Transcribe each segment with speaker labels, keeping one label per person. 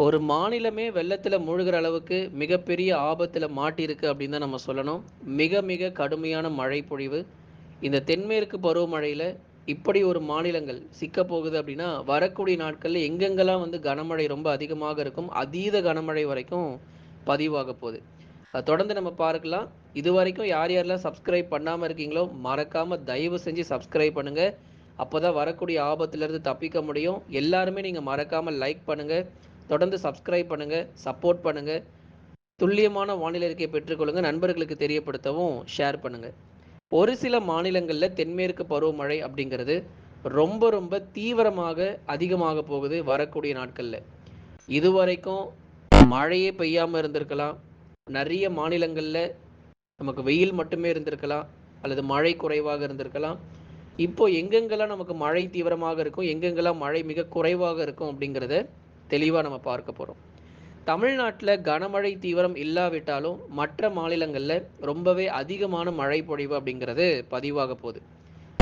Speaker 1: ஒரு மாநிலமே வெள்ளத்தில் மூழ்கிற அளவுக்கு மிகப்பெரிய ஆபத்தில் மாட்டியிருக்கு அப்படின்னு தான் நம்ம சொல்லணும். மிக மிக கடுமையான மழை பொழிவு. இந்த தென்மேற்கு பருவமழையில் இப்படி ஒரு மாநிலங்கள் சிக்கப்போகுது அப்படின்னா, வரக்கூடிய நாட்களில் எங்கெங்கெல்லாம் வந்து கனமழை ரொம்ப அதிகமாக இருக்கும், அதீத கனமழை வரைக்கும் பதிவாகப் போகுது. தொடர்ந்து நம்ம பார்க்கலாம். இது வரைக்கும் யார் யாரெல்லாம் சப்ஸ்கிரைப் பண்ணாமல் இருக்கீங்களோ, மறக்காமல் தயவு செஞ்சு சப்ஸ்கிரைப் அப்போ தான் வரக்கூடிய ஆபத்துலேருந்து தப்பிக்க முடியும். எல்லாருமே நீங்கள் மறக்காமல் லைக் பண்ணுங்கள் தொடர்ந்து சப்ஸ்கிரைப் பண்ணுங்க, சப்போர்ட் பண்ணுங்க. துல்லியமான வானிலை அறிக்கையை பெற்றுக்கொள்ளுங்க. நண்பர்களுக்கு தெரியப்படுத்தவும் ஷேர் பண்ணுங்க. ஒரு சில மாநிலங்களில் தென்மேற்கு பருவமழை அப்படிங்கிறது ரொம்ப ரொம்ப தீவிரமாக அதிகமாக போகுது வரக்கூடிய நாட்களில் இதுவரைக்கும் மழையே பெய்யாமல் இருந்திருக்கலாம். நிறைய மாநிலங்களில் நமக்கு வெயில் மட்டுமே இருந்திருக்கலாம். அல்லது மழை குறைவாக இருந்திருக்கலாம். இப்போ எங்கெங்கெல்லாம் நமக்கு மழை தீவிரமாக இருக்கும், எங்கெங்கெல்லாம் மழை மிக குறைவாக இருக்கும் அப்படிங்கிறத தெளிவாக நம்ம பார்க்க போகிறோம் தமிழ்நாட்டுல கனமழை தீவிரம் இல்லாவிட்டாலும், மற்ற மாநிலங்களில் ரொம்பவே அதிகமான மழை பொழிவு அப்படிங்கிறது பதிவாக போகுது.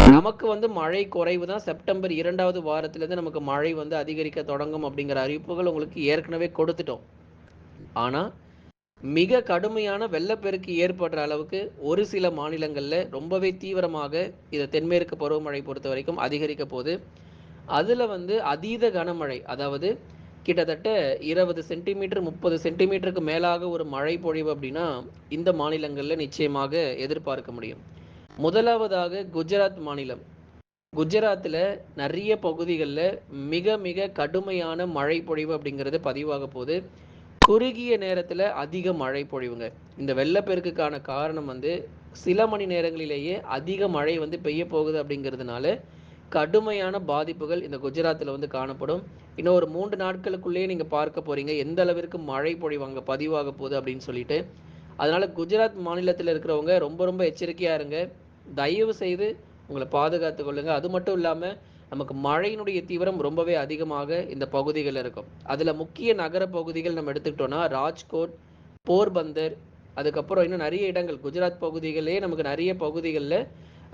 Speaker 1: நமக்கு வந்து மழை குறைவு தான் செப்டம்பர் இரண்டாவது வாரத்திலேருந்து நமக்கு மழை வந்து அதிகரிக்க தொடங்கும் அப்படிங்கிற அறிவிப்புகள் உங்களுக்கு ஏற்கனவே கொடுத்துட்டோம். ஆனா, மிக கடுமையான வெள்ளப்பெருக்கு ஏற்படுற அளவுக்கு ஒரு சில மாநிலங்களில் ரொம்பவே தீவிரமாக இதை தென்மேற்கு பருவமழை பொறுத்த வரைக்கும் அதிகரிக்கப் போகுது. அதில் வந்து அதீத கனமழை அதாவது கிட்டத்தட்ட 20 சென்டிமீட்டர், 30 சென்டிமீட்டருக்கு மேலாக ஒரு மழை பொழிவு அப்படின்னா, இந்த மாநிலங்கள்ல நிச்சயமாக எதிர்பார்க்க முடியும். முதலாவதாக குஜராத் மாநிலம். குஜராத்தில் நிறைய பகுதிகள்ல மிக மிக கடுமையான மழை பொழிவு அப்படிங்கிறது பதிவாக போகுது. குறுகிய நேரத்துல அதிக மழை பொழிவுங்க. இந்த வெள்ளப்பெருக்குக்கான காரணம் வந்து சில மணி நேரங்களிலேயே அதிக மழை வந்து பெய்ய போகுது அப்படிங்கிறதுனால, கடுமையான பாதிப்புகள் இந்த குஜராத்தில் வந்து காணப்படும். இன்னும் ஒரு மூன்று நாட்களுக்குள்ளேயே நீங்கள் பார்க்க போகிறீங்க எந்த அளவிற்கு மழை பொழிவு அங்கே பதிவாகப் போகுது அப்படின்னு சொல்லிட்டு. அதனால் குஜராத் மாநிலத்தில் இருக்கிறவங்க ரொம்ப ரொம்ப எச்சரிக்கையா இருங்க. தயவு செய்து உங்களை பாதுகாத்து கொள்ளுங்கள் அது மட்டும் இல்லாமல் நமக்கு மழையினுடைய தீவிரம் ரொம்பவே அதிகமாக இந்த பகுதிகளில் இருக்கும். அதில் முக்கிய நகர பகுதிகள் நம்ம எடுத்துக்கிட்டோம்னா, ராஜ்கோட், போர்பந்தர், அதுக்கப்புறம் இன்னும் நிறைய இடங்கள் குஜராத் பகுதிகள்லயே நமக்கு நிறைய பகுதிகளில்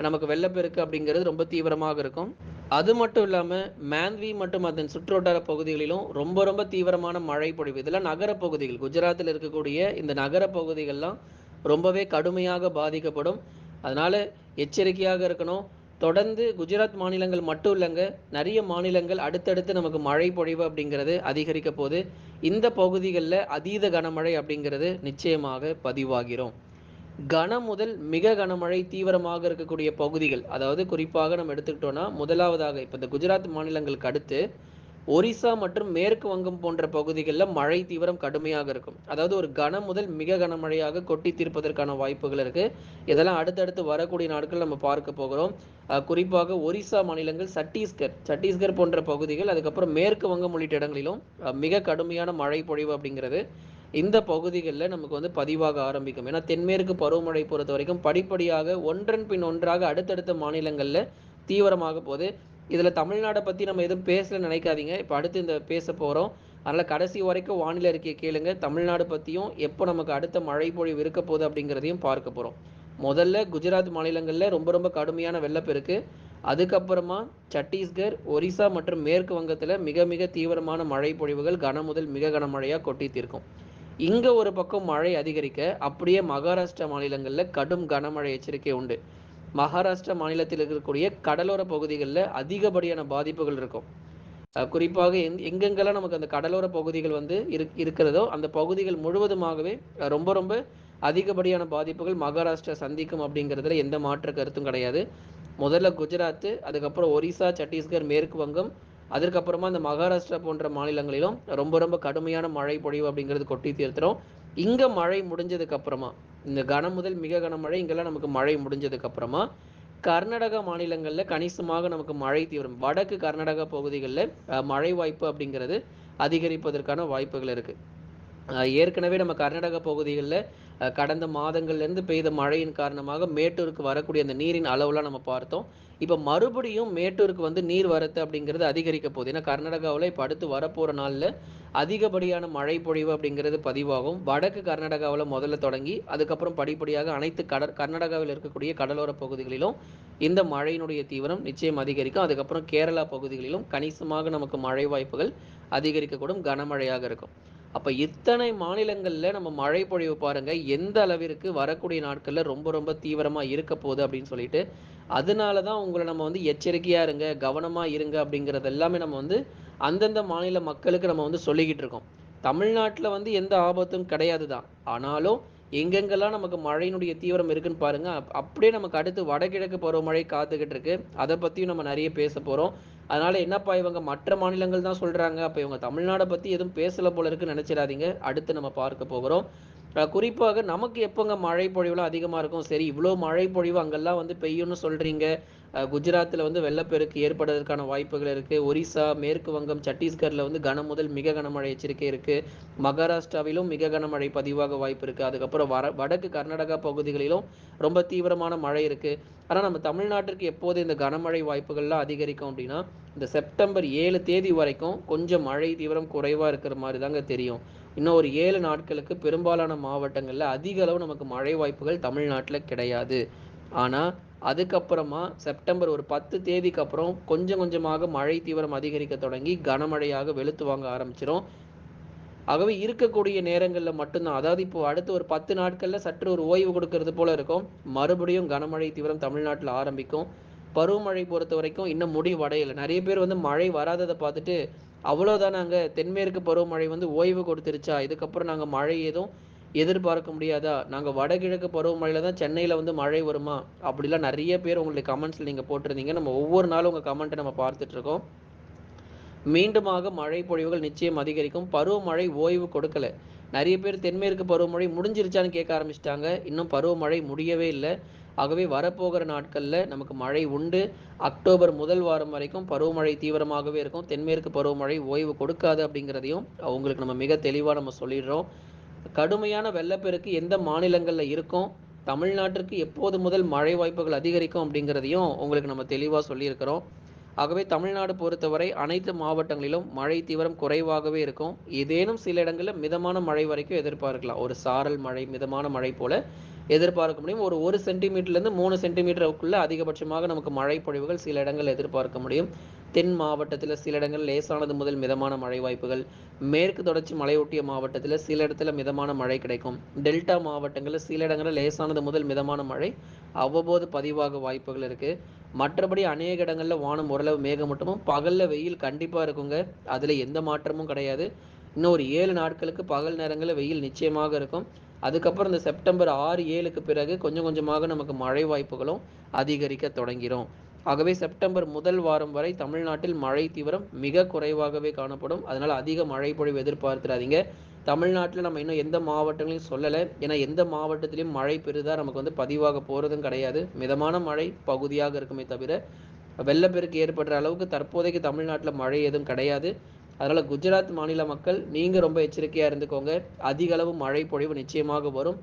Speaker 1: நமக்கு வெள்ளப்பெருக்கு அப்படிங்கிறது ரொம்ப தீவிரமாக இருக்கும். அது மட்டும் இல்லாமல் மேன்வி மற்றும் அதன் சுற்றுவட்டார பகுதிகளிலும் ரொம்ப ரொம்ப தீவிரமான மழை பொழிவு. இதெல்லாம் நகரப்பகுதிகள் குஜராத்தில் இருக்கக்கூடிய இந்த நகர பகுதிகள்லாம் ரொம்பவே கடுமையாக பாதிக்கப்படும். அதனால் எச்சரிக்கையாக இருக்கணும். தொடர்ந்து குஜராத் மாநிலங்கள் மட்டும் இல்லங்க, நிறைய மாநிலங்கள் அடுத்தடுத்து நமக்கு மழை பொழிவு அப்படிங்கிறது அதிகரிக்க போது இந்த பகுதிகளில் அதீத கனமழை அப்படிங்கிறது நிச்சயமாக பதிவாகிறோம் கன முதல் மிக கனமழை தீவிரமாக இருக்கக்கூடிய பகுதிகள், அதாவது குறிப்பாக நம்ம எடுத்துக்கிட்டோம்னா, முதலாவதாக இப்போ இந்த குஜராத் மாநிலங்களுக்கு அடுத்து ஒரிசா மற்றும் மேற்கு வங்கம் போன்ற பகுதிகளில் மழை தீவிரம் கடுமையாக இருக்கும். அதாவது ஒரு கன முதல் மிக கனமழையாக கொட்டி தீர்ப்பதற்கான வாய்ப்புகள் இருக்கு. இதெல்லாம் அடுத்தடுத்து வரக்கூடிய நாட்கள் நம்ம பார்க்க போகிறோம். குறிப்பாக ஒரிசா மாநிலங்கள், சட்டீஸ்கர் சட்டீஸ்கர் போன்ற பகுதிகள், அதுக்கப்புறம் மேற்கு வங்கம் உள்ளிட்ட இடங்களிலும் மிக கடுமையான மழை பொழிவு அப்படிங்கிறது இந்த பகுதிகளில் நமக்கு வந்து பதிவாக ஆரம்பிக்கும். ஏன்னா தென்மேற்கு பருவமழை பொறுத்த வரைக்கும் படிப்படியாக ஒன்றன் பின் ஒன்றாக அடுத்தடுத்த மாநிலங்களில் தீவிரமாக போகுது. இதில் தமிழ்நாடை பற்றி நம்ம எதுவும் பேசலன்னு நினைக்காதீங்க. இப்போ அடுத்து இந்த பேச போகிறோம் அதனால் கடைசி வரைக்கும் வானிலை அறிக்கைய கேளுங்க. தமிழ்நாடு பற்றியும் எப்போ நமக்கு அடுத்த மழை பொழிவு இருக்க போகுது அப்படிங்கிறதையும் பார்க்க போகிறோம் முதல்ல குஜராத் மாநிலங்களில் ரொம்ப ரொம்ப கடுமையான வெள்ளப்பெருக்கு. அதுக்கப்புறமா சட்டீஸ்கர், ஒரிசா மற்றும் மேற்கு வங்கத்தில் மிக மிக தீவிரமான மழை பொழிவுகள் கன முதல் மிக கனமழையாக கொட்டி தீர்க்கும். இங்க ஒரு பக்கம் மழை அதிகரிக்க, அப்படியே மகாராஷ்டிரா மாநிலங்களில் கடும் கனமழை எச்சரிக்கை உண்டு. மகாராஷ்டிரா மாநிலத்தில் இருக்கக்கூடிய கடலோர பகுதிகளில் அதிகப்படியான பாதிப்புகள் இருக்கும். குறிப்பாக எங் எங்கெங்கெல்லாம் நமக்கு அந்த கடலோர பகுதிகள் வந்து இருக் இருக்கிறதோ, அந்த பகுதிகள் முழுவதுமாகவே ரொம்ப ரொம்ப அதிகப்படியான பாதிப்புகள் மகாராஷ்டிரா சந்திக்கும் அப்படிங்கிறதுல எந்த மாற்று கருத்தும் கிடையாது. முதல்ல குஜராத், அதுக்கப்புறம் ஒரிசா சட்டீஸ்கர், மேற்கு வங்கம், அதற்கப்புறமா இந்த மகாராஷ்டிரா போன்ற மாநிலங்களிலும் ரொம்ப ரொம்ப கடுமையான மழை பொழிவு அப்படிங்கிறது கொட்டி தீர்த்துறோம் இங்கே மழை முடிஞ்சதுக்கு அப்புறமா, இந்த கன முதல் மிக கனமழை இங்கெல்லாம் நமக்கு மழை முடிஞ்சதுக்கு அப்புறமா, கர்நாடக மாநிலங்களில் கணிசமாக நமக்கு மழை தீவிரம். வடக்கு கர்நாடக பகுதிகளில் மழை வாய்ப்பு அப்படிங்கிறது அதிகரிப்பதற்கான வாய்ப்புகள் இருக்குது ஏற்கனவே நம்ம கர்நாடக பகுதிகளில் கடந்த மாதங்கள்லேருந்து பெய்த மழையின் காரணமாக மேட்டூருக்கு வரக்கூடிய அந்த நீரின் அளவுலாம் நம்ம பார்த்தோம். இப்போ மறுபடியும் மேட்டூருக்கு வந்து நீர் வரத்து அப்படிங்கிறது அதிகரிக்கப் போகுது. ஏன்னா கர்நாடகாவில் இப்போ அடுத்து வரப்போகிற நாளில் அதிகப்படியான மழை பொழிவு அப்படிங்கிறது பதிவாகும். வடக்கு கர்நாடகாவில் முதல்ல தொடங்கி, அதுக்கப்புறம் படிப்படியாக அனைத்து கடற் கர்நாடகாவில் இருக்கக்கூடிய கடலோர பகுதிகளிலும் இந்த மழையினுடைய தீவிரம் நிச்சயம் அதிகரிக்கும். அதுக்கப்புறம் கேரளா பகுதிகளிலும் கணிசமாக நமக்கு மழை வாய்ப்புகள் அதிகரிக்கக்கூடும் கனமழையாக இருக்கும் அப்ப இத்தனை மாநிலங்கள்ல நம்ம மழை பொழிவு பாருங்க எந்த அளவிற்கு வரக்கூடிய நாட்கள்ல ரொம்ப ரொம்ப தீவிரமா இருக்க போகுது அப்படின்னு சொல்லிட்டு அதனால தான் உங்களை நம்ம வந்து எச்சரிக்கையா இருங்க கவனமா இருங்க அப்படிங்கிறது எல்லாமே நம்ம வந்து அந்தந்த மாநில மக்களுக்கு நம்ம வந்து சொல்லிக்கிட்டு இருக்கோம். தமிழ்நாட்டுல வந்து எந்த ஆபத்தும் கிடையாது தான் ஆனாலும் எங்கெங்கெல்லாம் நமக்கு மழையினுடைய தீவிரம் இருக்குன்னு பாருங்க அப்படியே நமக்கு அடுத்து வடகிழக்கு பருவமழை காத்துக்கிட்டு இருக்கு. அதை பத்தியும் நம்ம நிறைய பேச போறோம். அதனால என்னப்பா இவங்க மற்ற மாநிலங்கள் தான் சொல்றாங்க அப்ப இவங்க தமிழ்நாடை பத்தி எதுவும் பேசல போல இருக்குன்னு நினைச்சிடாதீங்க. அடுத்து நம்ம பார்க்க போகிறோம். குறிப்பாக நமக்கு எப்போங்க மழை பொழிவுலாம் அதிகமாக இருக்கும்? சரி இவ்வளோ மழை பொழிவு அங்கெல்லாம் வந்து பெய்யும்னு சொல்கிறீங்க குஜராத்தில் வந்து வெள்ளப்பெருக்கு ஏற்படுவதற்கான வாய்ப்புகள் இருக்குது ஒரிசா மேற்கு வங்கம் சத்தீஸ்கரில் வந்து கன முதல் மிக கனமழை எச்சரிக்கை இருக்குது மகாராஷ்டிராவிலும் மிக கனமழை பதிவாக வாய்ப்பு இருக்குது அதுக்கப்புறம் வர வடக்கு கர்நாடகா பகுதிகளிலும் ரொம்ப தீவிரமான மழை இருக்குது ஆனால் நம்ம தமிழ்நாட்டிற்கு எப்போது இந்த கனமழை வாய்ப்புகள்லாம் அதிகரிக்கும் அப்படின்னா இந்த செப்டம்பர் ஏழு தேதி வரைக்கும் கொஞ்சம் மழை தீவிரம் குறைவாக இருக்கிற மாதிரி தாங்க தெரியும். இன்னும் ஒரு ஏழு நாட்களுக்கு பெரும்பாலான மாவட்டங்களில் அதிக அளவு நமக்கு மழை வாய்ப்புகள் தமிழ்நாட்டில் கிடையாது. ஆனால் அதுக்கப்புறமா செப்டம்பர் ஒரு பத்து தேதிக்கு அப்புறம் கொஞ்சம் கொஞ்சமாக மழை தீவிரம் அதிகரிக்க தொடங்கி கனமழையாக வெளுத்து வாங்க ஆரம்பிச்சிடும் ஆகவே இருக்கக்கூடிய நேரங்களில் மட்டும்தான். அதாவது இப்போ அடுத்து ஒரு பத்து நாட்களில் சற்று ஒரு ஓய்வு கொடுக்கறது போல இருக்கும். மறுபடியும் கனமழை தீவிரம் தமிழ்நாட்டில் ஆரம்பிக்கும். பருவமழை பொறுத்த வரைக்கும் இன்னும் முடிவடையலை. நிறைய பேர் வந்து மழை வராததை பார்த்துட்டு அவ்வளோதானாங்க நாங்க தென்மேற்கு பருவமழை வந்து ஓய்வு கொடுத்துருச்சா? இதுக்கப்புறம் நாங்கள் மழை எதுவும் எதிர்பார்க்க முடியாதா? நாங்கள் வடகிழக்கு பருவமழையில் தான் சென்னையில் வந்து மழை வருமா? அப்படிலாம் நிறைய பேர் உங்களுடைய கமெண்ட்ஸில் நீங்கள் போட்டிருந்தீங்க. நம்ம ஒவ்வொரு நாளும் உங்கள் கமெண்ட்டை நம்ம பார்த்துட்டு இருக்கோம் மீண்டுமாக மழை பொழிவுகள் நிச்சயம் அதிகரிக்கும். பருவமழை ஓய்வு கொடுக்கல. நிறைய பேர் தென்மேற்கு பருவமழை முடிஞ்சிருச்சான்னு கேட்க ஆரம்பிச்சிட்டாங்க. இன்னும் பருவமழை முடியவே இல்லை. ஆகவே வரப்போகிற நாட்களில் நமக்கு மழை உண்டு. அக்டோபர் முதல் வாரம் வரைக்கும் பருவமழை தீவிரமாகவே இருக்கும். தென்மேற்கு பருவமழை ஓய்வு கொடுக்காது அப்படிங்கிறதையும் அவங்களுக்கு நம்ம மிக தெளிவாக நம்ம சொல்லிடுறோம். கடுமையான வெள்ளப்பெருக்கு எந்த மாநிலங்களில் இருக்கும்? தமிழ்நாட்டிற்கு எப்போது முதல் மழை வாய்ப்புகள் அதிகரிக்கும் அப்படிங்கிறதையும் உங்களுக்கு நம்ம தெளிவாக சொல்லியிருக்கிறோம். ஆகவே தமிழ்நாடு பொறுத்தவரை அனைத்து மாவட்டங்களிலும் மழை தீவிரம் குறைவாகவே இருக்கும். ஏதேனும் சில இடங்களில் மிதமான மழை வரைக்கும் எதிர்பார்க்கலாம். ஒரு சாரல் மழை மிதமான மழை போல எதிர்பார்க்க முடியும். ஒரு ஒரு சென்டிமீட்டர்லேருந்து மூணு சென்டிமீட்டருக்குள்ளே அதிகபட்சமாக நமக்கு மழை பொழிவுகள் சில இடங்கள் எதிர்பார்க்க முடியும். தென் மாவட்டத்தில் சில இடங்கள் லேசானது முதல் மிதமான மழை வாய்ப்புகள். மேற்கு தொடர்ச்சி மலையொட்டிய மாவட்டத்தில் சில இடத்துல மிதமான மழை கிடைக்கும். டெல்டா மாவட்டங்களில் சில இடங்களில் லேசானது முதல் மிதமான மழை அவ்வப்போது பதிவாக வாய்ப்புகள் இருக்குது மற்றபடி அநேக இடங்களில் வானம் ஓரளவு மேகமூட்டமும் பகலில் வெயில் கண்டிப்பாக இருக்குங்க. அதில் எந்த மாற்றமும் கிடையாது. இன்னும் ஒரு ஏழு நாட்களுக்கு பகல் நேரங்களில் வெயில் நிச்சயமாக இருக்கும். அதுக்கப்புறம் இந்த செப்டம்பர் ஆறு ஏழுக்கு பிறகு கொஞ்சம் கொஞ்சமாக நமக்கு மழை வாய்ப்புகளும் அதிகரிக்க தொடங்கிரும். ஆகவே செப்டம்பர் முதல் வாரம் வரை தமிழ்நாட்டில் மழை தீவிரம் மிக குறைவாகவே காணப்படும். அதனால் அதிக மழை பொழிவு எதிர்பார்த்துறாதீங்க தமிழ்நாட்டில் நம்ம இன்னும் எந்த மாவட்டங்களையும் சொல்லலை. ஏன்னா எந்த மாவட்டத்திலையும் மழை பெரிதா நமக்கு வந்து பதிவாக போகிறதும் கிடையாது. மிதமான மழை பகுதியாக இருக்குமே தவிர வெள்ளப்பெருக்கு ஏற்படுற அளவுக்கு தற்போதைக்கு தமிழ்நாட்டில் மழை எதுவும் கிடையாது. அதனால குஜராத் மாநில மக்கள் நீங்க ரொம்ப எச்சரிக்கையா இருந்துக்கோங்க. அதிக அளவு மழை பொழிவு நிச்சயமாக வரும்.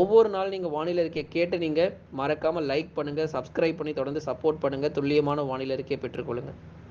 Speaker 1: ஒவ்வொரு நாள் நீங்க வானிலை அறிக்கையை கேட்டு நீங்க மறக்காம லைக் பண்ணுங்க சப்ஸ்கிரைப் பண்ணி தொடர்ந்து சப்போர்ட் பண்ணுங்க. துல்லியமான வானிலை அறிக்கையை பெற்றுக்கொள்ளுங்க.